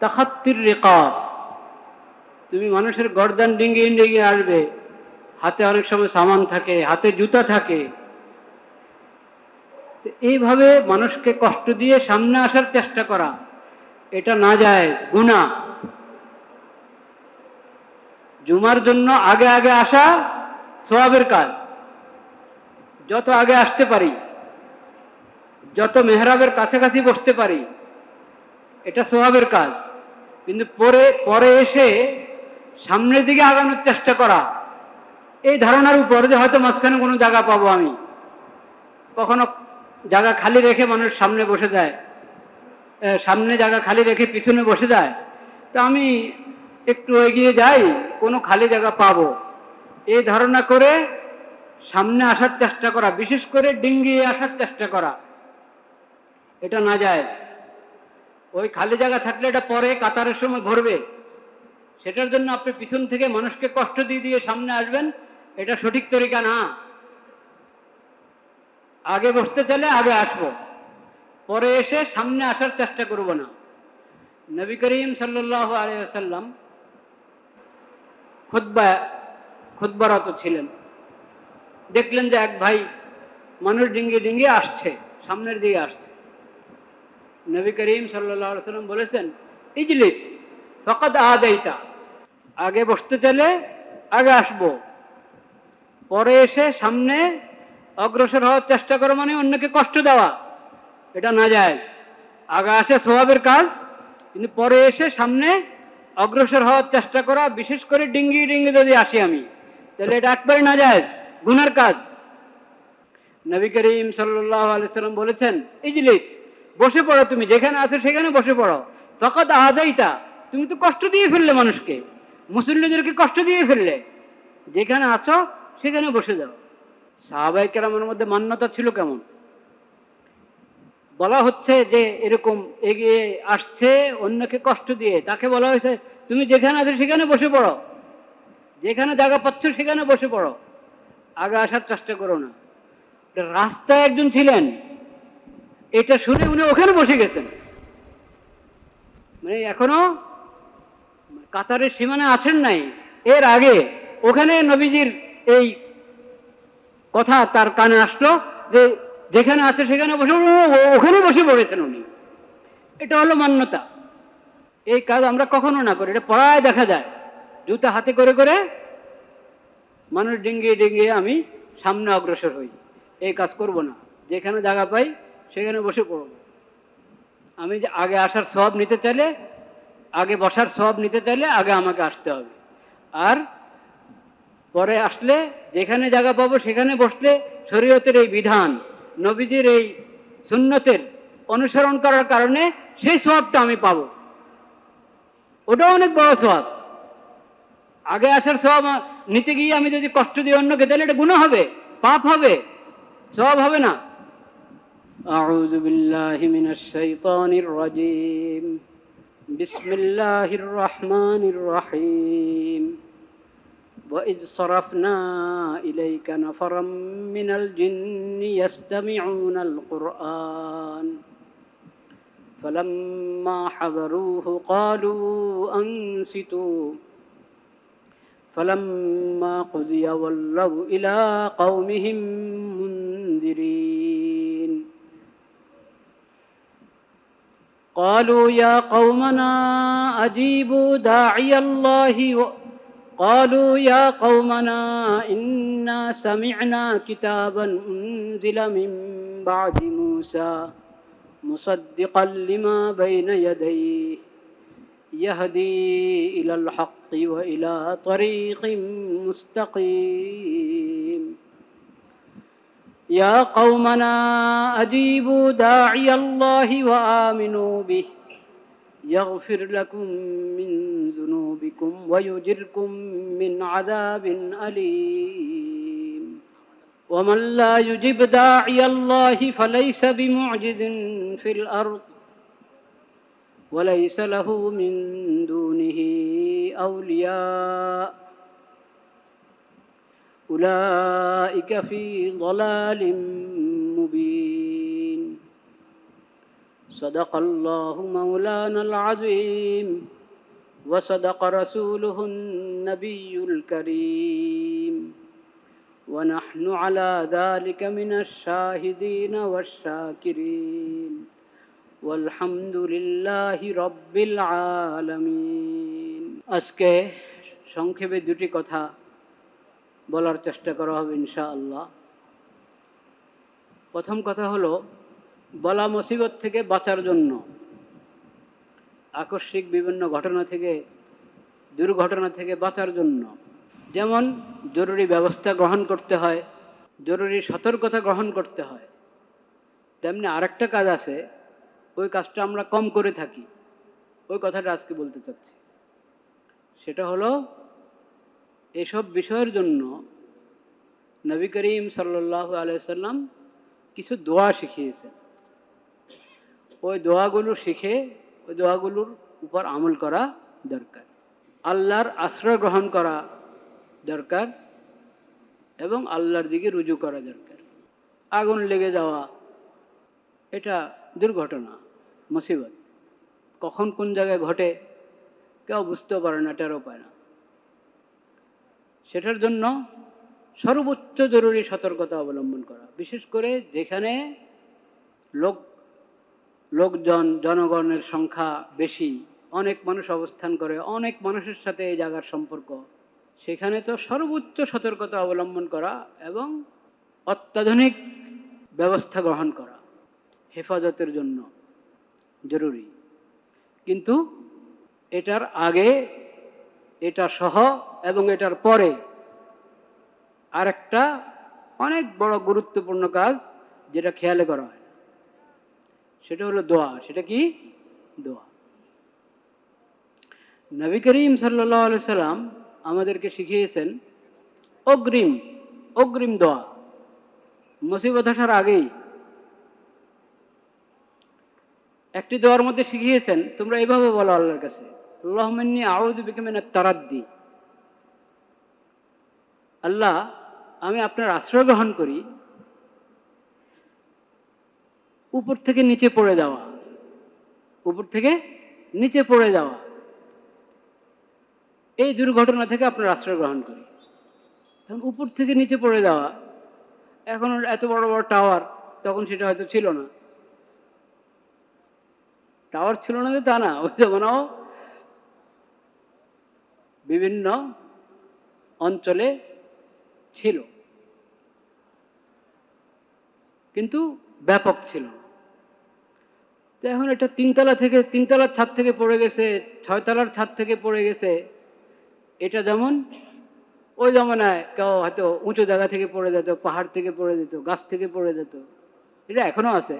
তাহাত্তির রেকব তুমি মানুষের গর্দান ডিঙ্গিয়ে ডিঙ্গিয়ে আসবে। হাতে অনেক সময় সামান থাকে, হাতে জুতা থাকে। এইভাবে মানুষকে কষ্ট দিয়ে সামনে আসার চেষ্টা করা, এটা না যায় গুণা জুমার জন্য আগে আগে আসা সোয়াবের কাজ। যত আগে আসতে পারি, যত মেহরাবের কাছাকাছি বসতে পারি, এটা সোয়াবের কাজ। কিন্তু পরে পরে এসে সামনের দিকে আগানোর চেষ্টা করা। এই ধারণার উপর যে হয়তো মাঝখানে কোনো জায়গা পাবো আমি। কখনো জায়গা খালি রেখে মানুষ সামনে বসে যায়। সামনে জায়গা খালি রেখে পিছনে বসে যায়। তা আমি একটু এগিয়ে যাই, কোনো খালি জায়গা পাবো। এই ধারণা করে সামনে আসার চেষ্টা করা, বিশেষ করে ডিঙ্গিয়ে আসার চেষ্টা করা। এটা না যায় ওই খালি জায়গা থাকলে এটা পরে কাতারের সময় ভরবে। সেটার জন্য আপনি পিছন থেকে মানুষকে কষ্ট দিয়ে দিয়ে সামনে আসবেন, এটা সঠিক তরিকা না। আগে বসতে চাইলে আগে আসব। পরে এসে সামনে আসার চেষ্টা করব না। নবী করিম সাল্লাহ আলিয়াল্লাম খুদ্া খুদ্বারত ছিলেন। দেখলেন যে এক ভাই মানুষ ডিঙ্গি ডিঙ্গি আসছে, সামনের দিকে আসছে। নবী করিম সাল্লাম বলেছেন, ইজলিস ফকত আদাইতা আগে বসতে চাইলে আগে আসব। পরে এসে সামনে অগ্রসর হওয়ার চেষ্টা করো মানে অন্যকে কষ্ট দেওয়া। এটা না যায় আগে আসে স্বভাবের কাজ, কিন্তু পরে এসে সামনে অগ্রসর হওয়ার চেষ্টা করা, বিশেষ করে ডিঙ্গি ডিঙ্গি যদি আসি আমি, তাহলে এটা একবারে না যায় গুনার কাজ। নবী করিম আলিয়াল্লাম বলেছেন, ইজলিস বসে পড়ো, তুমি যেখানে আছো সেখানে বসে পড়ো। ফকত আদাইতা তুমি তো কষ্ট দিয়ে ফেললে মানুষকে। মুসল্লিদেরকে কষ্ট দিয়ে ফেললে। যেখানে আছো সেখানে বসে যাও। সাহাবাই কেরামের মধ্যে মান্যতা ছিল কেমন? বলা হচ্ছে যে এরকম এগিয়ে আসছে, অন্যকে কষ্ট দিয়ে। তাকে বলা হয়েছে, তুমি যেখানে আছো সেখানে বসে পড়ো। যেখানে জায়গা পাচ্ছ সেখানে বসে পড়ো। আগে আসার চেষ্টা করো না। রাস্তায় একজন ছিলেন এটা শুনে উনি ওখানে বসে গেছেন। মানে এখনও কাতারের সীমানা আছেন নাই। এর আগে ওখানে নবীজির এই কথা তার কানে আসলো যে যেখানে আছে সেখানে বসে ওখানে বসে পড়েছেন উনি। এটা হলো মান্যতা। এই কাজ আমরা কখনো না করি, এটা পড়ায় দেখা যায়। জুতা হাতে করে করে মানুষ ডিঙ্গিয়ে ডিঙ্গিয়ে আমি সামনে অগ্রসর হই। এই কাজ করব না। যেখানে জায়গা পাই সেখানে বসে পড়ব আমি যে আগে আসার সব নিতে চাইলে, আগে বসার সব নিতে চাইলে আগে আমাকে আসতে হবে। আর পরে আসলে যেখানে জায়গা পাবো সেখানে বসলে শরীয়তের এই বিধান, নবীজির এই সুন্নতের অনুসরণ করার কারণে সেই সবটা আমি পাবো। ওটা অনেক বড় সব আগে আসার সব নিতে গিয়ে আমি যদি কষ্ট দিই অন্যকে তাহলে এটা গুণ হবে, পাপ হবে সব হবে না। أعوذ بالله من الشيطان الرجيم. بسم الله الرحمن الرحيم. وإذ صرفنا إليك نفرا من الجن يستمعون القرآن. فلما حضروه قالوا أنصتوا. فلما قضي ولوا إلى قومهم منذرين. قالوا يا قومنا أجيبوا داعي الله. قالوا يا قومنا إنا سمعنا كتابا أنزل من بعد موسى مصدقا لما بين يديه يهدي إلى الحق وإلى طريق مستقيم يا قومنا أجيبوا داعي الله وآمنوا به. يغفر لكم من ذنوبكم ويجركم من عذاب أليم. ومن لا يجب داعي الله فليس بمعجز في الأرض وليس له من دونه أولياء. أولئك في ضلال مبين صدق الله مولانا العظيم وصدق رسوله النبي الكريم ونحن على ذلك من الشاهدين والشاكرين والحمد لله رب العالمين আজকে সংক্ষেপে দুটি কথা বলার চেষ্টা করা হবে ইনশাআল্লাহ। প্রথম কথা হলো, বলা মুসিবত থেকে বাঁচার জন্য, আকস্মিক বিভিন্ন ঘটনা থেকে, দুর্ঘটনা থেকে বাঁচার জন্য। যেমন, জরুরি ব্যবস্থা গ্রহণ করতে হয়, জরুরি সতর্কতা গ্রহণ করতে হয়। তেমনি আরেকটা কাজ আছে, ওই কাজটা আমরা কম করে থাকি। ওই কথাটা আজকে বলতে চাচ্ছি। সেটা হলো এসব বিষয়ের জন্য নবী করিম সাল্লাহ আলাইসাল্লাম কিছু দোয়া শিখিয়েছেন। ওই দোয়াগুলো শিখে, ওই দোয়াগুলোর উপর আমল করা দরকার। আল্লাহর আশ্রয় গ্রহণ করা দরকার এবং আল্লাহর দিকে রুজু করা দরকার। আগুন লেগে যাওয়া, এটা দুর্ঘটনা, মুসিবত। কখন কোন জায়গায় ঘটে, কেউ বুঝতেও পারে না, টেরও পায় না। সেটার জন্য সর্বোচ্চ জরুরি সতর্কতা অবলম্বন করা। বিশেষ করে যেখানে লোক, লোকজন, জনগণের সংখ্যা বেশি, অনেক মানুষ অবস্থান করে, অনেক মানুষের সাথে এই জায়গার সম্পর্ক, সেখানে তো সর্বোচ্চ সতর্কতা অবলম্বন করা এবং অত্যাধুনিক ব্যবস্থা গ্রহণ করা হেফাজতের জন্য জরুরি। কিন্তু এটার আগে এটা সহ এবং এটার পরে আরেকটা অনেক বড় গুরুত্বপূর্ণ কাজ যেটা খেয়ালে করা হয়। সেটা হলো দোয়া। সেটা কি? দোয়া। নবী করিম সাল্লাহ সাল্লাম আমাদেরকে শিখিয়েছেন অগ্রিম অগ্রিম দোয়া। মুসিবত আসার আগেই একটি দোয়ার মধ্যে শিখিয়েছেন, তোমরা এইভাবে বলো আল্লাহর কাছে। আল্লাহমান্নি আউজ বিকেমিনা তারাদ্দি। আল্লাহ, আমি আপনার আশ্রয় গ্রহণ করি। উপর থেকে নিচে পড়ে যাওয়া। উপর থেকে নিচে পড়ে যাওয়া। এই দুর্ঘটনা থেকে আপনার আশ্রয় গ্রহণ করি। এখন উপর থেকে নিচে পড়ে যাওয়া, এখন এত বড় বড় টাওয়ার, তখন সেটা হয়তো ছিল না। টাওয়ার ছিল না যে তা না, ওই জমানাও বিভিন্ন অঞ্চলে ছিল। কিন্তু ব্যাপক ছিল। তো এখন এটা তিনতলা থেকে তিনতলার ছাদ থেকে পড়ে গেছে, ছয়তলার ছাদ থেকে পড়ে গেছে। এটা যেমন ওই জমানায় কেউ হয়তো উঁচু জায়গা থেকে পড়ে যেত, পাহাড় থেকে পড়ে যেত, গাছ থেকে পড়ে যেত। এটা এখনও আছে।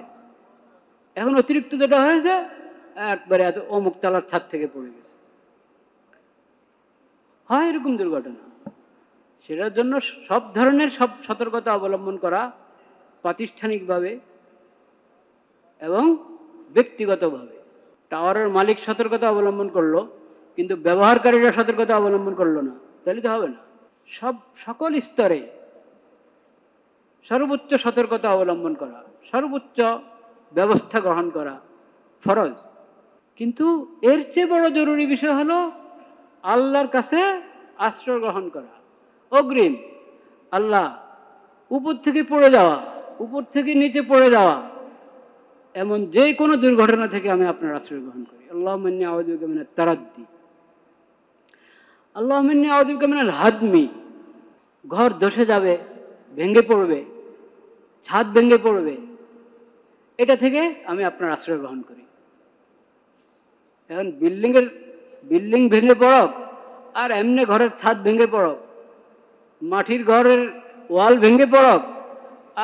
এখন অতিরিক্ত যেটা হয়েছে, একবারে এত অমুক তালার ছাদ থেকে পড়ে গেছে। হয় এরকম দুর্ঘটনা। সেটার জন্য সব ধরনের সব সতর্কতা অবলম্বন করা প্রাতিষ্ঠানিকভাবে এবং ব্যক্তিগতভাবে। টাওয়ারের মালিক সতর্কতা অবলম্বন করল, কিন্তু ব্যবহারকারীরা সতর্কতা অবলম্বন করল না। তাহলে তো হবে না। সব, সকল স্তরে সর্বোচ্চ সতর্কতা অবলম্বন করা, সর্বোচ্চ ব্যবস্থা গ্রহণ করা ফরজ। কিন্তু এর চেয়ে বড় জরুরি বিষয় হলো আল্লাহর কাছে আশ্রয় গ্রহণ করা। অগ্রিম, আল্লাহ উপর থেকে পড়ে যাওয়া, উপর থেকে নিচে পড়ে যাওয়া, এমন যে কোনো দুর্ঘটনা থেকে আমি আপনার আশ্রয় গ্রহণ করি। আল্লাহ মান্নি আওয়াজুকামিনা তারাদ্দি। আল্লাহ মান্নি আওয়াজুকামিনাল হাদমি। ঘর ধসে যাবে, ভেঙে পড়বে, ছাদ ভেঙে পড়বে, এটা থেকে আমি আপনার আশ্রয় গ্রহণ করি। এখন বিল্ডিংয়ের বিল্ডিং ভেঙে পড়ক, আর এমনি ঘরের ছাদ ভেঙে পড়ক, মাটির ঘরের ওয়াল ভেঙে পড়ক,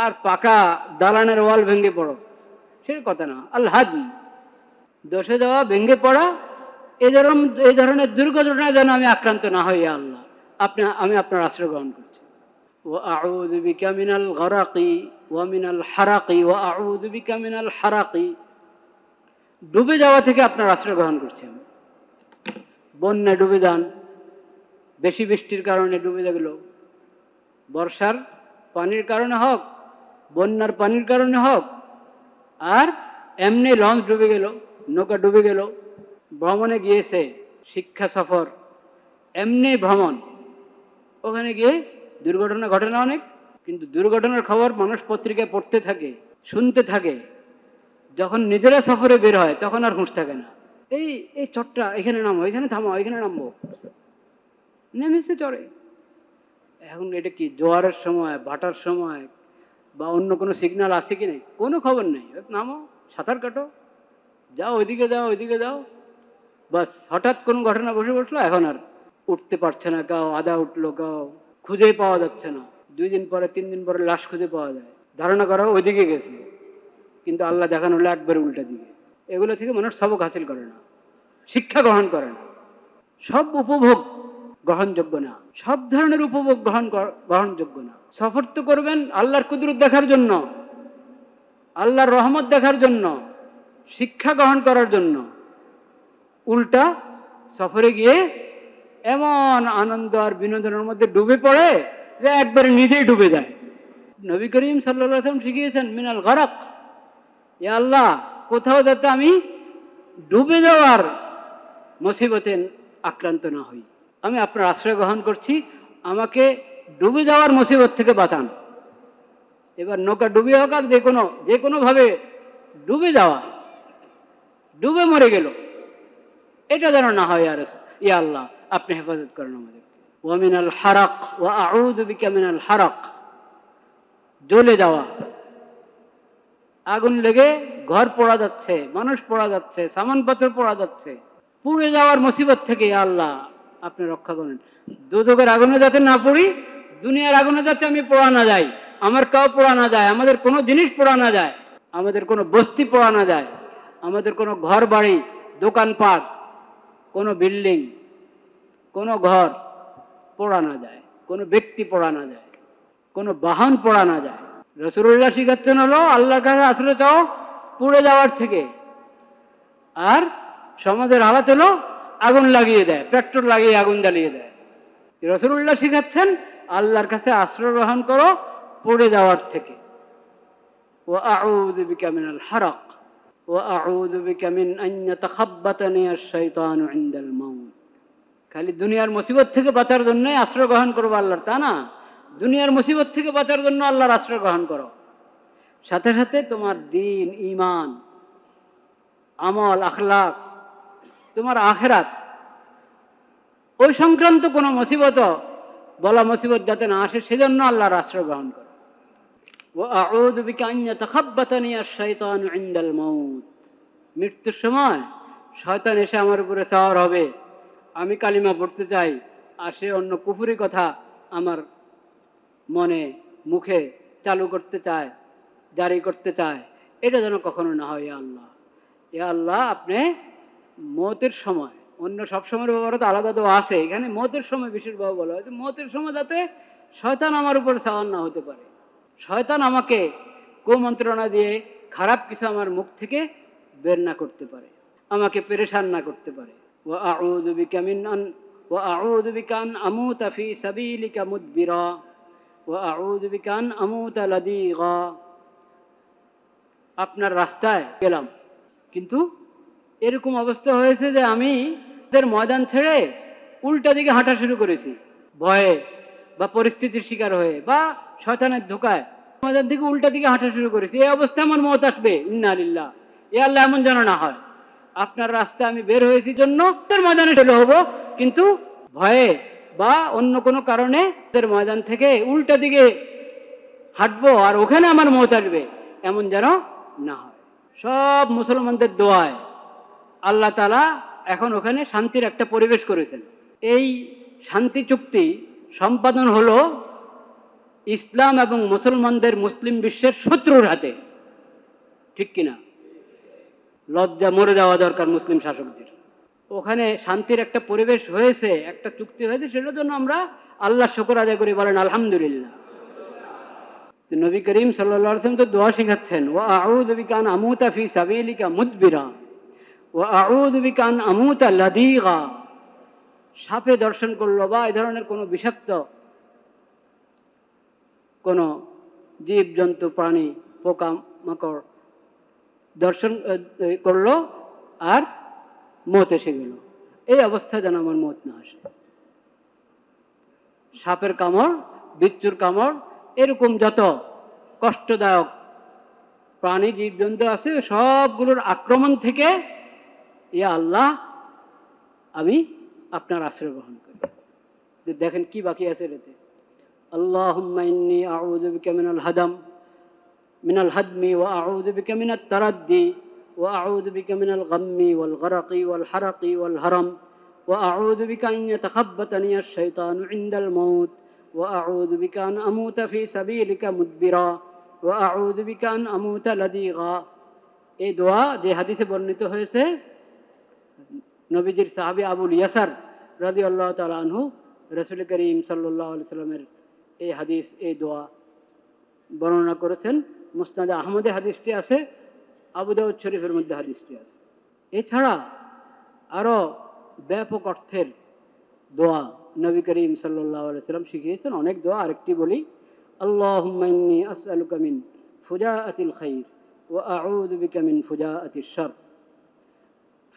আর পাকা দালানের ওয়াল ভেঙে পড়ক। সে কথা না আল্লাহাদ দোষে যাওয়া ভেঙে পড়া এই ধরনের এই ধরনের দুর্ঘটনা যেন আমি আক্রান্ত না হই আল্লাহ। আপনি, আমি আপনার আশ্রয় গ্রহণ করছি। ও আউযু বিকা মিনাল গরাকি ওয়া মিনাল হারাকি ও আউযু বিকা মিনাল হারাকি। ডুবে যাওয়া থেকে আপনার আশ্রয় গ্রহণ করছি আমি। বন্যায় ডুবে যান, বেশি বৃষ্টির কারণে ডুবে গেল বর্ষার পানির কারণে হোক, বন্যার পানির কারণে হোক, আর এমনি লঞ্চ ডুবে গেল, নৌকা ডুবে গেল। ভ্রমণে গিয়েছে শিক্ষা সফর, এমনি ভ্রমণ। ওখানে গিয়ে দুর্ঘটনা ঘটে না অনেক, কিন্তু দুর্ঘটনার খবর মানুষ পত্রিকায় পড়তে থাকে, শুনতে থাকে। যখন নিজেরা সফরে বের হয়, তখন আর হুঁশ থাকে না। এই এই চটটা, এখানে নামো, এখানে থামো, এখানে নামবো নেমেছে চড়ে এখন এটা কি, জোয়ারের সময়, ভাটার সময়, বা অন্য কোনো সিগন্যাল আছে কি নেই? কোনো খবর নেই। নামো, সাঁতার কাটো। যাও ওইদিকে যাও ওইদিকে যাও। বাস, হঠাৎ কোনো ঘটনা বসে বসল, এখন আর উঠতে পারছে না কাউ আদা উঠল কাউ, খুঁজেই পাওয়া যাচ্ছে না। দুই দিন পরে, তিন দিন পরে লাশ খুঁজে পাওয়া যায়। ধারণা করা, ওইদিকে গেছে। কিন্তু আল্লাহ দেখানো হলো একবার উল্টা দিকে। এগুলো থেকে মানুষ সবক হাসিল করে না, শিক্ষা গ্রহণ করে না। সব উপভোগ গ্রহণযোগ্য না, সব ধরনের উপভোগ গ্রহণ গ্রহণযোগ্য না। সফর তো করবেন আল্লাহর কুদরত দেখার জন্য, আল্লাহর রহমত দেখার জন্য, শিক্ষা গ্রহণ করার জন্য। উল্টা সফরে গিয়ে এমন আনন্দ আর বিনোদনের মধ্যে ডুবে পড়ে যে একবারে নিজেই ডুবে যায়। নবী করিম সাল্লাহ আসলাম শিখিয়েছেন, মিনাল গরক এ আল্লাহ কোথাও যাতে আমি ডুবে যাওয়ার মুসিবতে আক্রান্ত না হই। আমি আপনার আশ্রয় গ্রহণ করছি, আমাকে ডুবে যাওয়ার মুসিবত থেকে বাঁচান। এবার নৌকা ডুবে হোক আর যে কোনো, যে কোনোভাবে ডুবে যাওয়া, ডুবে মরে গেল, এটা যেন না হয় আর ইয়া আল্লাহ, আপনি হেফাজত করেন আমাদের। ওয়ামিনাল হারাক, ওয়া আউযু বিকা মিনাল হারাক। জ্বলে যাওয়া, আগুন লেগে ঘর পড়া যাচ্ছে, মানুষ পড়া যাচ্ছে, সামানপত্র পড়া যাচ্ছে। পুড়ে যাওয়ার মুসিবত থেকে আল্লাহ, আপনি রক্ষা করেন। দুযোগের আগুনে যাতে না পড়ি, দুনিয়ার আগুনে যাতে আমি পড়া না যাই, আমার কাউ পড়া না যায়, আমাদের কোনো জিনিস পড়া না যায়, আমাদের কোনো বস্তি পড়া না যায়, আমাদের কোনো ঘর বাড়ি দোকানপাট কোনো বিল্ডিং, কোনো ঘর পড়া না যায়, কোনো ব্যক্তি পড়া না যায়, কোনো বাহন পড়া না যায়। রসুল্লাহ শিখাচ্ছেন হলো, আল্লাহর কাছে আশ্রয় চাও পুড়ে যাওয়ার থেকে আর সমাজের হালাত হলো আগুন লাগিয়ে দেয়, পেট্রোল লাগিয়ে আগুন জ্বালিয়ে দেয়। রসুল্লাহ শিখাচ্ছেন, আল্লাহর কাছে আশ্রয় গ্রহণ করো পড়ে যাওয়ার থেকে। ও আউযু বিকা মিনাল হারাক ও আউযু বিকা আন ইয়াতাখাব্বাতানি আশ-শাইতানু ইনদাল মাউত। খালি দুনিয়ার মুসিবত থেকে বাঁচার জন্য আশ্রয় গ্রহণ করব আল্লাহর, তা না? দুনিয়ার মুসিবত থেকে বাঁচার জন্য আল্লাহর আশ্রয় গ্রহণ করো। সাথে সাথে তোমার দিন ইমান আমল আখলাক তোমার আখেরাত, ওই সংক্রান্ত কোনো মুসিবত বলা মুসিবত যাতে না আসে, সেজন্য আল্লাহর আশ্রয় গ্রহণ করো। মৃত্যুর সময় শয়তান এসে আমার উপরে সাওয়ার হবে। আমি কালিমা পড়তে চাই, আর সে অন্য কুফুরি কথা আমার মনে, মুখে চালু করতে চায়। জারি করতে চায়, এটা যেন কখনো না হয় আল্লাহ। এ আল্লাহ, আপনি মতের সময়, অন্য সব সময়ের ব্যাপারে তো আলাদা তো আসে এখানে মতের সময় বিশেষভাবে বলা হয়েছে। মতের সময় যাতে শয়তান আমার উপর সাওয়ার না হতে পারে। শয়তান আমাকে কুমন্ত্রণা দিয়ে খারাপ কিছু আমার মুখ থেকে বের না করতে পারে, আমাকে পেরেশান না করতে পারে। ও আউযু বিকা মিন আন ও আউযু বিকা আন আমুতা ফি সাবিলিকা মুদবিরা ও আন আমুতা লাদিগা। আপনার রাস্তায় গেলাম। কিন্তু এরকম অবস্থা হয়েছে যে আমি এদের ময়দান ছেড়ে উল্টা দিকে হাঁটা শুরু করেছি। ভয়ে বা পরিস্থিতির শিকার হয়ে বা শয়তানের ধোকায় ময়দান দিকে উল্টা দিকে হাঁটা শুরু করেছি। এই অবস্থায় আমার মত আসবে, ইন্না আলিল্লাহ এ আল্লাহ এমন যেন না হয়। আপনার রাস্তায় আমি বের হয়েছি জন্য তোর ময়দানে চলে হব কিন্তু ভয়ে বা অন্য কোনো কারণে তোর ময়দান থেকে উল্টা দিকে হাঁটবো আর ওখানে আমার মত আসবে। এমন যেন না হয়। সব মুসলমানদের দোয়ায় আল্লাহ তালা এখন ওখানে শান্তির একটা পরিবেশ করেছেন। এই শান্তি চুক্তি সম্পাদন হলো ইসলাম এবং মুসলমানদের মুসলিম বিশ্বের শত্রুর হাতে। ঠিক কিনা? লজ্জা মরে যাওয়া দরকার মুসলিম শাসকদের। ওখানে শান্তির একটা পরিবেশ হয়েছে, একটা চুক্তি হয়েছে, সেটার জন্য আমরা আল্লাহ শুকর আদায় করি, বলেন আলহামদুলিল্লাহ। নবী করিম সাল্লাম তো দোয়া শেখাচ্ছেন ও আন আমুতা ফি সাবিলিকা মুদবিরা ও আন আমুতা লাদিগা সাপে দর্শন করল বা এই ধরনের কোনো বিষাক্ত কোনো জীব জন্তু প্রাণী পোকা মাকড় দর্শন করল আর মত এসে গেল। এই অবস্থা যেন আমার মত না আসে। সাপের কামড়, বিচ্ছুর কামড় এরকম যত কষ্টদায়ক প্রাণী জীবজন্তু আছে, সবগুলোর আক্রমণ থেকে ইয়া আল্লাহ, আমি আপনার আশ্রয় গ্রহণ করি। দেখেন কি বাকি আছে আউযু বিকা মিনাল হাদাম, মিনাল হাদমি ওয়া আউযু বিকা মিনাত তারাদ্দি, ওয়া আউযু বিকা মিনাল গাম্মি ওয়াল গরাকি ওয়াল হারাকি ওয়াল হারাম, ওয়া আউযু বিকা আন ইয়াতাখাব্বাতানি আশ-শাইতানু ইনদাল মাউত। বিকা আন আমুতা ফি সাবিলিকা মুদবিরা ওয়া আউযু বিকা আন আমুতা লাদিগা এই দোয়া যে হাদিসে বর্ণিত হয়েছে, নবীজির সাহাবি আবুল ইয়াসার রাজি আল্লাহ তালা আনহু, রসুল করিম সাল্লাহ সাল্লামের এই হাদিস, এই দোয়া বর্ণনা করেছেন। মুসনাদে আহমদে হাদিসটি আছে, আবু দাউদ শরীফের মধ্যে হাদিসটি আছে। এছাড়া আরও ব্যাপক অর্থের দোয়া নবী করিম সাল্লাহ সাল্লাম শিখিয়েছেন অনেক দোয়া, আরেকটি বলি আল্লাহমাইনি আসআল কামিন ফুজা আতিল খাইর ও আউদ বিকামিন ফুজা আতির শর।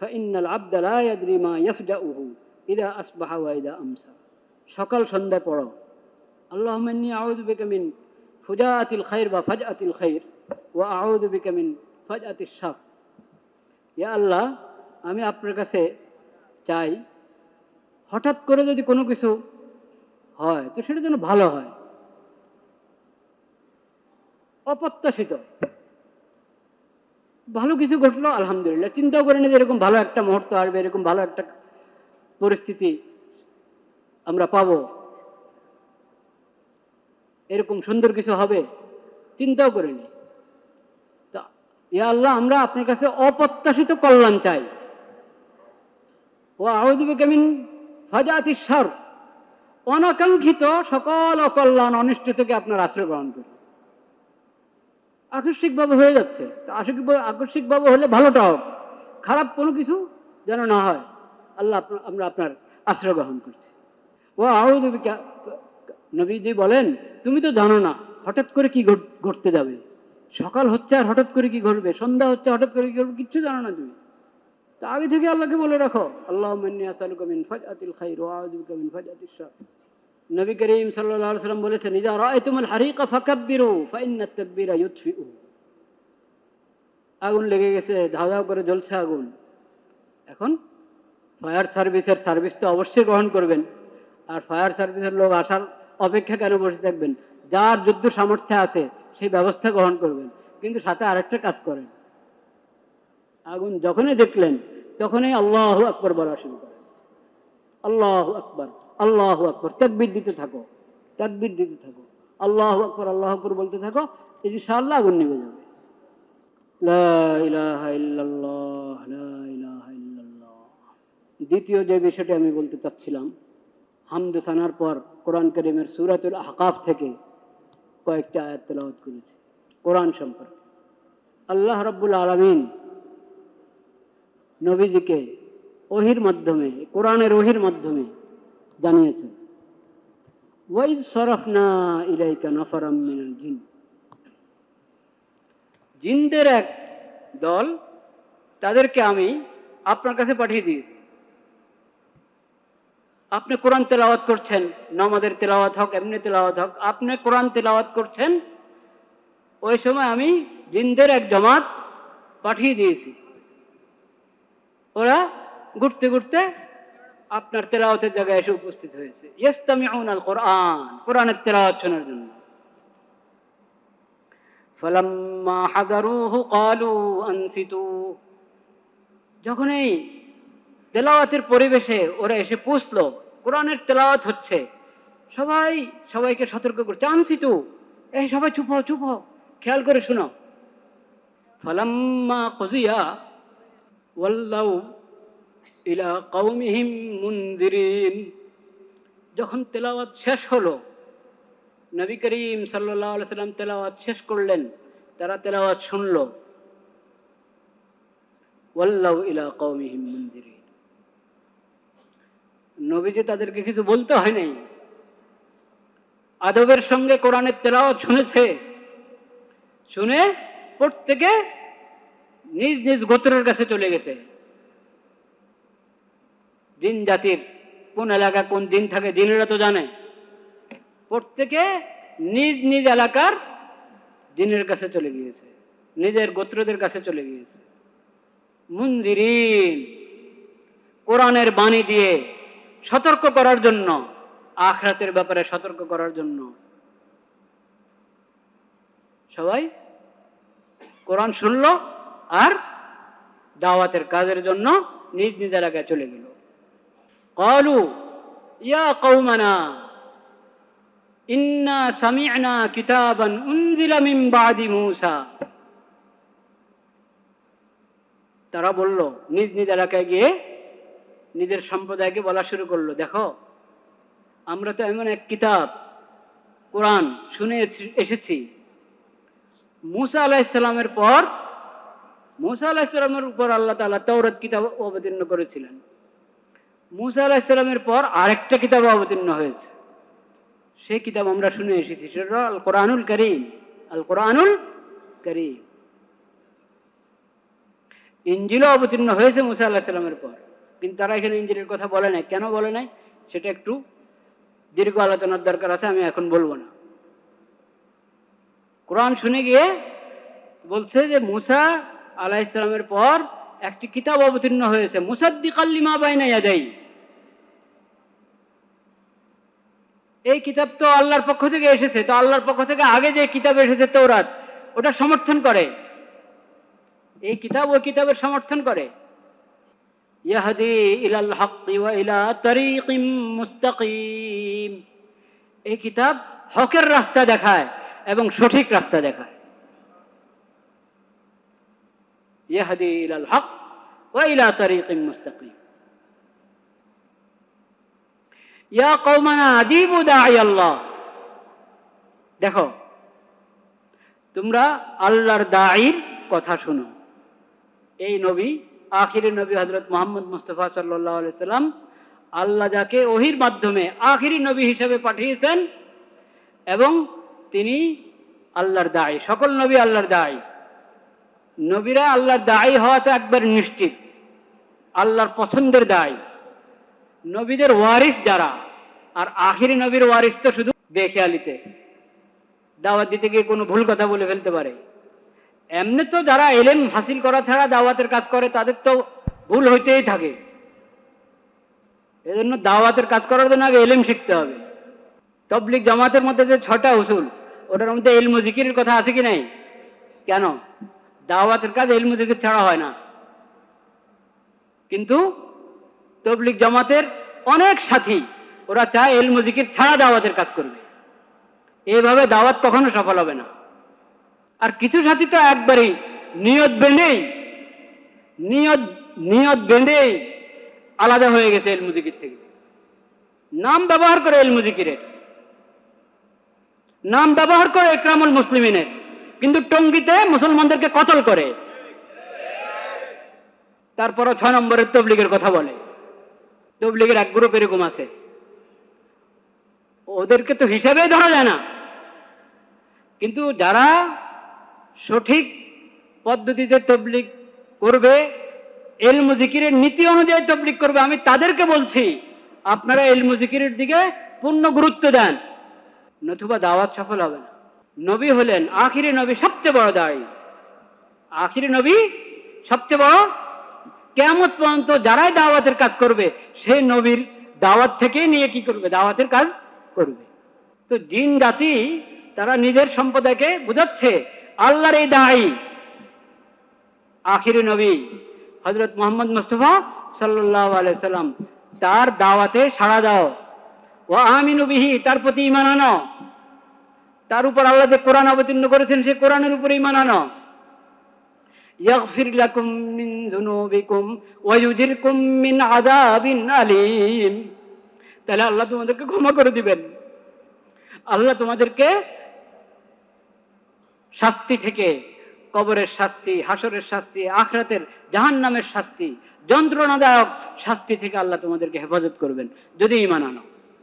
ফাইনাল আবদালা ইয়াদরি মা ইয়ফজা উহু ইদা আসবাহা আমসা। সকাল সন্ধ্যা পড়ো। আল্লাহমাইনি আউদ বিকামিন ফুজা আতিল খাইর বা ফাজ আতিল খাইর ও আউদ বিকামিন ফাজ আতির শর। ইয়া আল্লাহ, আমি আপনার কাছে চাই হঠাৎ করে যদি কোনো কিছু হয়, তো সেটা যেন ভালো হয়। অপ্রত্যাশিত। ভালো কিছু ঘটলো, আলহামদুলিল্লাহ। চিন্তাও করিনি যে এরকম ভালো একটা মুহূর্ত আসবে, এরকম ভালো একটা পরিস্থিতি আমরা পাবো। এরকম সুন্দর কিছু হবে, চিন্তাও করিনি। তা, ইয়া আল্লাহ, আমরা আপনার কাছে অপ্রত্যাশিত কল্যাণ চাই। ও আউজুবে কেমিন ফাজাতি সার অনাকাঙ্ক্ষিত সকল অকল্যাণ অনিষ্ট থেকে আপনার আশ্রয় গ্রহণ করি আকস্মিকভাবে হয়ে যাচ্ছে। আকস্মিকভাবে আকস্মিকভাবে হলে ভালোটা হোক। খারাপ কোনো কিছু যেন না হয়, আল্লাহ আমরা আপনার আশ্রয় গ্রহণ করছি। ও আউযুবিকা নবীজি বলেন, তুমি তো জানো না, হঠাৎ করে কি ঘটতে যাবে? সকাল হচ্ছে আর হঠাৎ করে কি ঘটবে? সন্ধ্যা হচ্ছে হঠাৎ করে কি ঘটবে? কিচ্ছু জানো না তুমি। তা আগে থেকে আল্লাহকে বলে রাখো আল্লাহ মিন ওয়া আউযুবিকা মিন ফাজআতিশ শার। নবী করিম সাল্লাম বলেছেন আগুন লেগে গেছে ধাও করে জ্বলছে আগুন। এখন ফায়ার সার্ভিসের সার্ভিস তো অবশ্যই গ্রহণ করবেন। আর ফায়ার সার্ভিসের লোক আসার অপেক্ষা কেন বসে থাকবেন? যার যুদ্ধ সামর্থ্য আছে, সেই ব্যবস্থা গ্রহণ করবেন। কিন্তু সাথে আরেকটা কাজ করেন। আগুন যখনই দেখলেন, তখনই আল্লাহ আকবর বলা শুরু করেন। আল্লাহ আকবর আল্লাহ আকবর। তাকবির দিতে থাকো, তাকবির দিতে থাকো। আল্লাহ আকবর আল্লাহ আকবর বলতে থাকো, ইনশাআল্লাহ আগুন নিভে যাবে। দ্বিতীয় যে বিষয়টি আমি বলতে চাচ্ছিলাম, হামদু সানার পর কোরআন করিমের সুরাতুল আহকাফ থেকে কয়েকটা আয়াত তেলাওয়াত করেছি। কোরআন সম্পর্কে। আল্লাহ রব্বুল আলমিন নবীজিকে ওহির মাধ্যমে, কোরআনের ওহির মাধ্যমে জানিয়েছেন ওয়াইদ সরফনা ইলাইকা নফরাম জিন। জিনদের এক দল, তাদেরকে আমি আপনার কাছে পাঠিয়ে দিয়েছি। আপনি কোরআন তেলাওয়াত করছেন নমাদের তেলাওয়াত হোক, এমনি তেলাওয়াত হোক, আপনি কোরআন তেলাওয়াত করছেন, ওই সময় আমি জিনদের এক জমাত পাঠিয়ে দিয়েছি। ওরা ঘুরতে ঘুরতে আপনার তেলাওয়াতের জায়গায় এসে উপস্থিত হয়েছে ইস্তামিউন আল কোরআন কোরআনের তেলাওয়াত শোনার জন্য فلما حضروه قالوا أنصتوا যখন এই তেলাওয়াতের পরিবেশে ওরা এসে পৌঁছলো কোরআনের তেলাওয়াত হচ্ছে সবাই সবাইকে সতর্ক করছে আনসিতু এই সবাই চুপ হও চুপ হও খেয়াল করে শুনো ফালাম্মা কুজিয়া ওয়াল্লাউ ইলা কওমিহিম মুনদিরিন যখন তেলাওয়াত শেষ হলো, নবী করিম সাল্লাহ সাল্লাম তেলাওয়াত শেষ করলেন, তারা তেলাওয়াত শুনল। ওয়াল্লাউ ইলা কওমিহিম মুনদিরিন নবীজি তাদেরকে কিছু বলতে হয় নাই। আদবের সঙ্গে কোরআনের তেলাওয়াত শুনেছে। শুনে প্রত্যেকে নিজ নিজ গোত্রের কাছে চলে গেছে। দিন জাতির কোন এলাকা কোন দিন থাকে দিনেরা তো জানে। প্রত্যেকে নিজ নিজ এলাকার দিনের কাছে চলে গিয়েছে, নিজের গোত্রদের কাছে চলে গিয়েছে। মুন্দিরিন কোরআনের বাণী দিয়ে সতর্ক করার জন্য, আখরাতের ব্যাপারে সতর্ক করার জন্য। সবাই কোরআন শুনল আর দাওয়াতের কাজের জন্য নিজ নিজ এলাকায় চলে গেল। কলু, ইয়া কৌমানা ইন্না সামিয়ানা কিতাবান উনজিলা মিন বাদি মুসা। তারা বলল, নিজ নিজ এলাকায় গিয়ে নিজের সম্প্রদায়কে বলা শুরু করল। দেখো, আমরা তো এমন এক কিতাব, কোরআন শুনে এসেছি। মুসা আলাহিসাল্লামের পর মুসা আলাহিসাল্লামের উপর আল্লাহ তাআলা তৌরাত কিতাব অবতীর্ণ করেছিলেন। মুসা আলাহিসাল্লামের পর আরেকটা কিতাব অবতীর্ণ হয়েছে। সেই কিতাব আমরা শুনে এসেছি, সেটা আল কোরআনুল করিম। আল কোরআনুল করিম। ইঞ্জিলও অবতীর্ণ হয়েছে মুসা আল্লাহ সাল্লামের পর। কিন্তু তারা এখানে ইঞ্জিলের কথা বলে নাই। কেন বলে নাই? সেটা একটু দীর্ঘ আলোচনার দরকার আছে, আমি এখন বলব না। কোরআন শুনে গিয়ে বলছে যে মুসা আলাহ ইসলামের পর একটি কিতাব অবতীর্ণ হয়েছে মুসাদ্দিক আল্লিমা বাইনা ইয়াদাই। এই কিতাব তো আল্লাহর পক্ষ থেকে এসেছে, তো আল্লাহর পক্ষ থেকে আগে যে কিতাব এসেছে তৌরাত ওটা সমর্থন করে। এই কিতাব ওই কিতাবের সমর্থন করে। ইয়াহদি ইলাল হক ইলা তরিকিম মুস্তাকিম। এই কিতাব হকের রাস্তা দেখায় এবং সঠিক রাস্তা দেখায়। ইয়াহদি ইলাল হক ওয়া ইলা তরিকিম মুস্তাকিম ইয়া কৌমানা আজিবু আল্লাহ দেখো, তোমরা আল্লাহর দায়ীর কথা শুনো। এই নবী আখিরি নবী হজরত মোহাম্মদ মুস্তফা সাল্লাহ সাল্লাম আল্লাহ যাকে ওহির মাধ্যমে আখিরি নবী হিসেবে পাঠিয়েছেন এবং তিনি আল্লাহর দায়ী সকল নবী আল্লাহর দায়ী নবীরা আল্লাহর দায়ী হওয়া তো একবার নিশ্চিত। আল্লাহর পছন্দের দায়। নবীদের ওয়ারিস যারা, আর আখিরি নবীর ওয়ারিস তো শুধু বেখেয়ালিতে। দাওয়াত দিতে গিয়ে কোনো ভুল কথা বলে ফেলতে পারে। এমনি তো যারা এলেম হাসিল করা ছাড়া দাওয়াতের কাজ করে, তাদের তো ভুল হইতেই থাকে। এজন্য দাওয়াতের কাজ করার জন্য আগে এলেম শিখতে হবে। তবলিক জামাতের মধ্যে যে ছটা উসুল, ওটার মধ্যে এলম জিকিরের কথা আছে কি নাই? কেন? দাওয়াতের কাজ এলম জিকির ছাড়া হয় না। কিন্তু তবলিক জামাতের অনেক সাথী, ওরা চায় এলম জিকির ছাড়া দাওয়াতের কাজ করবে। এইভাবে দাওয়াত কখনো সফল হবে না। আর কিছু সাথী তো একবারই নিয়ত বেঁধেই, নিয়ত নিয়ত বেঁধেই আলাদা হয়ে গেছে এল মুজিকির থেকে। নাম ব্যবহার করে এল মুজিকিরের নাম ব্যবহার করে একরামুল মুসলিমিনের। কিন্তু টঙ্গিতে মুসলমানদেরকে কতল করে? তারপরও ছয় নম্বরের তবলিগের কথা বলে। তবলিগের এক গ্রুপ এরকম আছে। ওদেরকে তো হিসাবেই ধরা যায় না। কিন্তু যারা সঠিক পদ্ধতিতে তবলিক করবে এল মুজিকিরের নীতি অনুযায়ী তবলিক করবে, আমি তাদেরকে বলছি, আপনারা এল মুজিকিরের দিকে পূর্ণ গুরুত্ব দেন, নতুবা দাওয়াত সফল হবে না। নবী হলেন আখিরি নবী সবচেয়ে বড় দায়ী। আখিরি নবী সবচেয়ে বড় কেমত পর্যন্ত যারাই দাওয়াতের কাজ করবে, সেই নবীর দাওয়াত থেকে নিয়ে কি করবে? দাওয়াতের কাজ করবে। তো জিন জাতি তারা নিজের সম্প্রদায়কে বুঝাচ্ছে, আল্লাহর এই দায়ী। আখিরি নবী হজরত মোহাম্মদ মুস্তফা সাল্লাহ আলাইসাল্লাম তার দাওয়াতে সাড়া দাও। ও আমিনু বিহি, তার প্রতি ইমান আনো। তার উপর আল্লাহ যে কোরআন অবতীর্ণ করেছেন সে কোরআনের উপর ইমান আনো। লাকুম মিন যুনুবিকুম ওয়া ইউজিরকুম মিন আযাবিন আলীম। তাহলে আল্লাহ তোমাদেরকে ক্ষমা করে দিবেন। আল্লাহ তোমাদেরকে শাস্তি থেকে, কবরের শাস্তি, হাসরের শাস্তি, আখরাতের জাহান নামের শাস্তি, যন্ত্রণাদায়ক শাস্তি থেকে আল্লাহ তোমাদেরকে হেফাজত করবেন। যদি ইমান আনো।